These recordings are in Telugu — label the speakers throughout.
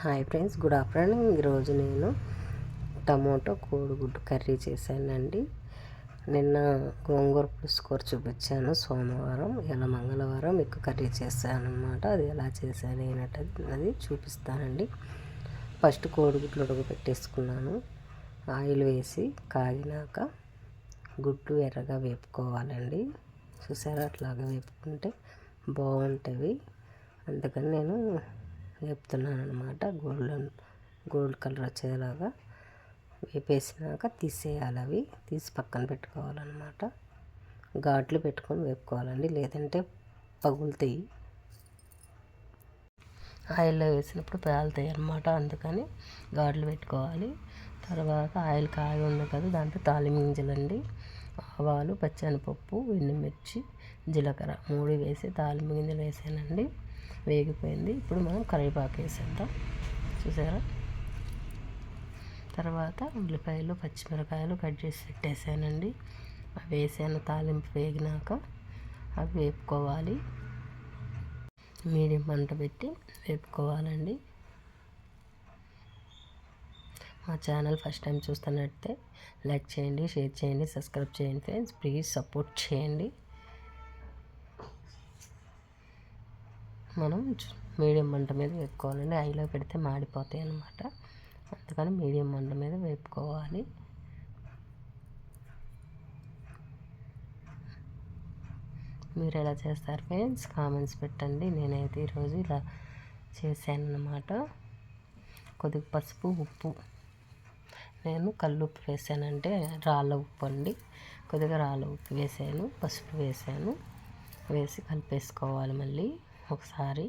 Speaker 1: Hi friends good afternoon. ఈరోజు నేను టమోటో కోడిగుడ్డు కర్రీ చేశానండి. నిన్న గోంగూర పులుసుకూర చూపించాను సోమవారం ఇలా మంగళవారం మీకు కర్రీ చేశాను అనమాట అది ఎలా చేశాను ఏంటది అది చూపిస్తానండి. ఫస్ట్ కోడిగుడ్లు ఉడకబెట్టేసుకున్నాను. ఆయిల్ వేసి కాగినాక గుడ్డు ఎర్రగా వేపుకోవాలండి. చూసారా అట్లాగా వేపుకుంటే బాగుంటుంది. అందుకని నేను వేపుతున్నాను అనమాట గోల్డెన్ గోల్డ్ కలర్ వచ్చేలాగా వేపేసినాక తీసేయాలి అవి. తీసి పక్కన పెట్టుకోవాలన్నమాట. ఘాట్లు పెట్టుకొని వేపుకోవాలండి. లేదంటే పగులుతాయి. ఆయిల్లో వేసినప్పుడు పేలుతాయి అనమాట అందుకని గాడ్లు పెట్టుకోవాలి. తర్వాత ఆయిల్ కాగి ఉంది కదా దాంట్లో తాలిమింజలండి ఆవాలు పచ్చనిపప్పు ఎండుమిర్చి జీలకర్ర మూడు వేసి తాలిమింజలు వేసానండి. వేగిపోయింది. ఇప్పుడు మనం కరివేపాకు వేసేద్దాం. చూసారా? తర్వాత ఉల్లిపాయలు పచ్చిమిరకాయలు కట్ చేసి పెట్టేసానండి. అవి వేసాను తాలింపు వేగినాక అవి వేపుకోవాలి. మీడియం మంట పెట్టి వేపుకోవాలండి. మా ఛానల్ ఫస్ట్ టైం చూస్తున్నట్టే లైక్ చేయండి షేర్ చేయండి సబ్స్క్రైబ్ చేయండి ఫ్రెండ్స్. ప్లీజ్ సపోర్ట్ చేయండి. మనం మీడియం మంట మీద వేపుకోవాలండి. ఐలో పెడితే మాడిపోతాయి అన్నమాట. అందుకని మీడియం మంట మీద వేపుకోవాలి. మీరు ఎలా చేస్తారు ఫ్రెండ్స్? కామెంట్స్ పెట్టండి. నేనైతే ఈరోజు ఇలా చేశాను అన్నమాట కొద్దిగా పసుపు ఉప్పు. నేను కళ్ళు ఉప్పు వేసానంటే రాళ్ళ ఉప్పు అండి. కొద్దిగా రాళ్ళ ఉప్పు వేసాను పసుపు వేసాను. వేసి కలిపేసుకోవాలి మళ్ళీ. ఒకసారి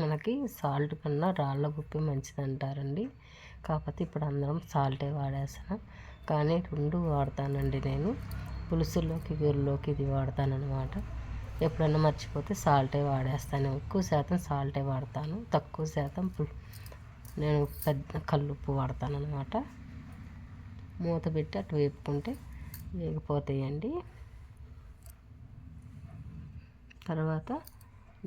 Speaker 1: మనకి సాల్ట్ కన్నా రాళ్ళ గుప్పి మంచిది అంటారండి కాకపోతే ఇప్పుడు అందరం సాల్టే వాడేస్తాను కానీ రెండు వాడతానండి నేను. పులుసుల్లోకి వీరులోకి ఇది వాడతానమాట ఎప్పుడన్నా మర్చిపోతే సాల్టే వాడేస్తాను. ఎక్కువ శాతం సాల్టే వాడతాను. తక్కువ శాతం నేను పెద్ద కల్లుప్పు వాడతాను అనమాట మూత పెట్టి అటు వేపుకుంటే వేగిపోతాయండి. తర్వాత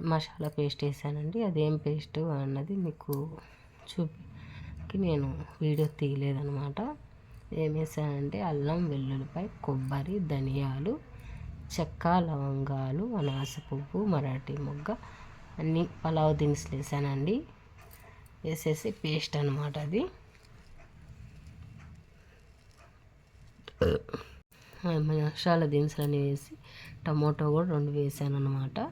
Speaker 1: మసాలా పేస్ట్ వేసానండి. అదేం పేస్ట్ అన్నది మీకు చూపి నేను వీడియో తీయలేదనమాట ఏం వేసానంటే అల్లం వెల్లుల్లిపై కొబ్బరి ధనియాలు చెక్క లవంగాలు అనాస పువ్వు మరాఠీ మొగ్గ అన్ని పలావ్ దినుసులు వేసానండి. వేసేసి పేస్ట్ అనమాట అది. మసాలా దినుసులు వేసి టమోటో కూడా రెండు వేసాను అనమాట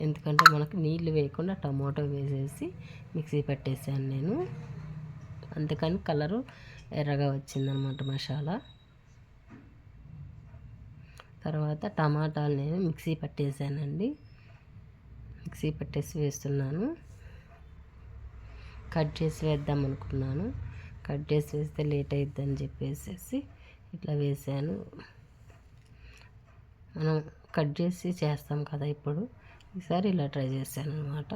Speaker 1: ఎందుకంటే మనకు నీళ్ళు వేయకుండా టమాటో వేసేసి మిక్సీ పెట్టేసాను నేను. అందుకని కలరు ఎర్రగా వచ్చిందనమాట మసాలా. తర్వాత టమాటాలు నేను మిక్సీ పట్టేసానండి. మిక్సీ పట్టేసి వేస్తున్నాను. కట్ చేసి వేద్దాం అనుకున్నాను. కట్ చేసి వేస్తే లేట్ అవుతుందని చెప్పేసి ఇట్లా వేసాను. మనం కట్ చేసి చేస్తాం కదా ఇప్పుడు. ఈసారి ఇలా ట్రై చేశాను అనమాట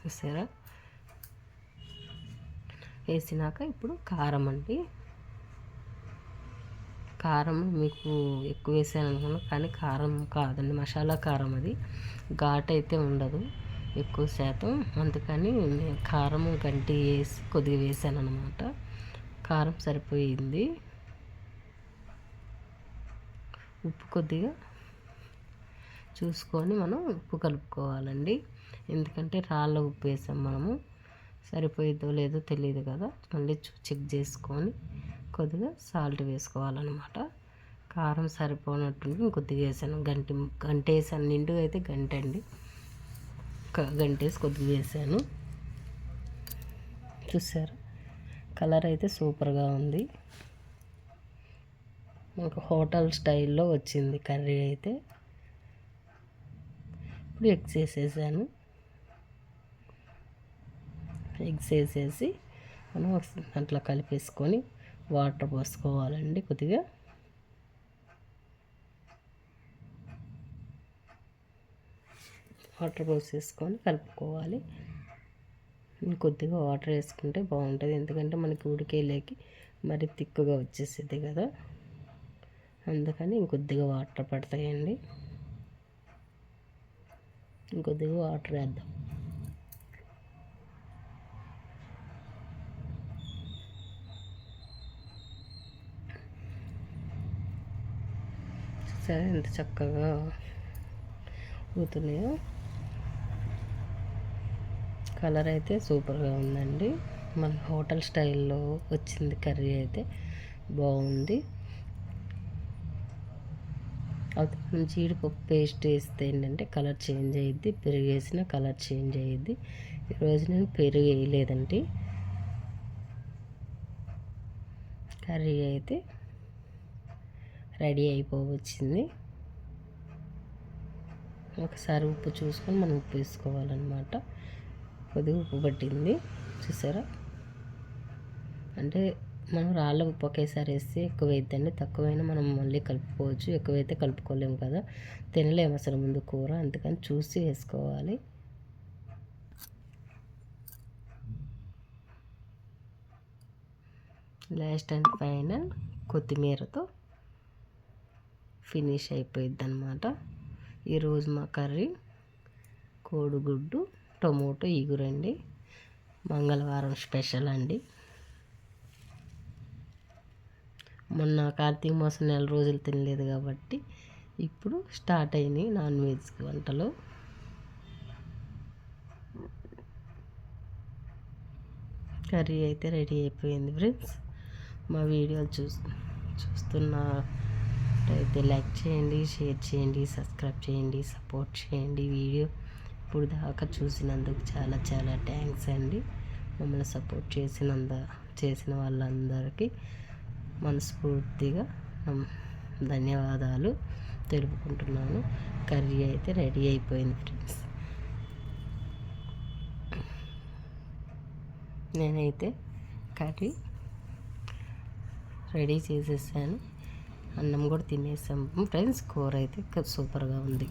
Speaker 1: చూసారా? వేసినాక ఇప్పుడు కారం అండి. కారం మీకు ఎక్కువ వేసాను అనుకున్నా కానీ కారం కాదండి మసాలా కారం అది. ఘాట్ అయితే ఉండదు ఎక్కువ శాతం. అందుకని కారం గంటి వేసి కొద్దిగా వేసాను అనమాట కారం సరిపోయింది. ఉప్పు కొద్దిగా చూసుకొని మనం ఉప్పు కలుపుకోవాలండి. ఎందుకంటే రాళ్ళ ఉప్పు వేసాం మనము. సరిపోయిద్దో లేదో తెలియదు కదా. మళ్ళీ చెక్ చేసుకొని కొద్దిగా సాల్ట్ వేసుకోవాలన్నమాట. కారం సరిపోనట్టుంది. ఇంకొద్దిగా వేసాను. గంటి గంట వేసాను. నిండుగా అయితే గంట అండి గంట వేసి కొద్దిగా వేసాను. చూసారు? కలర్ అయితే సూపర్గా ఉంది. మనకు హోటల్ స్టైల్లో వచ్చింది కర్రీ అయితే. ఇప్పుడు ఎగ్స్ వేసేసాను ఎగ్స్ వేసేసి మనం అట్లా కలిపేసుకొని వాటర్ పోసుకోవాలండి కొద్దిగా. వాటర్ పోసేసుకొని కలుపుకోవాలి. కొద్దిగా వాటర్ వేసుకుంటే బాగుంటుంది. ఎందుకంటే మనకి ఉడికేలేకి మరి తిక్కుగా వచ్చేసేది కదా. అందుకని ఇంకొద్దిగా వాటర్ పడతాయండి. ఇంకొద్దిగా వాటర్ వేద్దాం. సరే ఎంత చక్కగా ఊతున్నాయో? కలర్ అయితే సూపర్గా ఉందండి. మన హోటల్ స్టైల్లో వచ్చింది కర్రీ అయితే బాగుంది. మనం జీడిపప్పు పేస్ట్ వేస్తే ఏంటంటే కలర్ చేంజ్ అయ్యిద్ది పెరుగు వేసిన కలర్ చేంజ్ అయ్యిద్ది ఈరోజు నేను పెరుగు వేయలేదండి. కర్రీ అయితే రెడీ అయిపోవచ్చింది. ఒకసారి ఉప్పు చూసుకొని మనం ఉప్పు వేసుకోవాలన్నమాట. కొద్దిగా ఉప్పు పట్టింది. చూసారా? అంటే మనం రాళ్ళ ఉప్పు ఒకేసారి వేస్తే ఎక్కువ వేద్దండి తక్కువైనా మనం మళ్ళీ కలుపుకోవచ్చు. ఎక్కువైతే కలుపుకోలేము కదా. తినలేము అసలు ముందు కూర. అందుకని చూసి వేసుకోవాలి. లాస్ట్ అండ్ ఫైనల్ కొత్తిమీరతో ఫినిష్ అయిపోయిద్ది అనమాట ఈరోజు మా కర్రీ కోడిగుడ్డు. టొమాటో ఇగురండి. మంగళవారం స్పెషల్ అండి. మొన్న కార్తీక మాసం నెల రోజులు తినలేదు కాబట్టి ఇప్పుడు స్టార్ట్ అయినాయి నాన్ వెజ్ వంటలు. కర్రీ అయితే రెడీ అయిపోయింది ఫ్రెండ్స్. మా వీడియోలు చూ చూస్తున్నట్టయితే అయితే లైక్ చేయండి షేర్ చేయండి సబ్స్క్రైబ్ చేయండి సపోర్ట్ చేయండి వీడియో. ఇప్పుడు దాకా చూసినందుకు చాలా చాలా థ్యాంక్స్ అండి. మమ్మల్ని సపోర్ట్ చేసినంత చేసిన వాళ్ళందరికీ మనస్ఫూర్తిగా ధన్యవాదాలు తెలుపుకుంటున్నాను. కర్రీ అయితే రెడీ అయిపోయింది ఫ్రెండ్స్. నేనైతే కర్రీ రెడీ చేసేసాను. అన్నం కూడా తినేసాం. ఫ్రెండ్స్ కూర అయితే సూపర్గా ఉంది.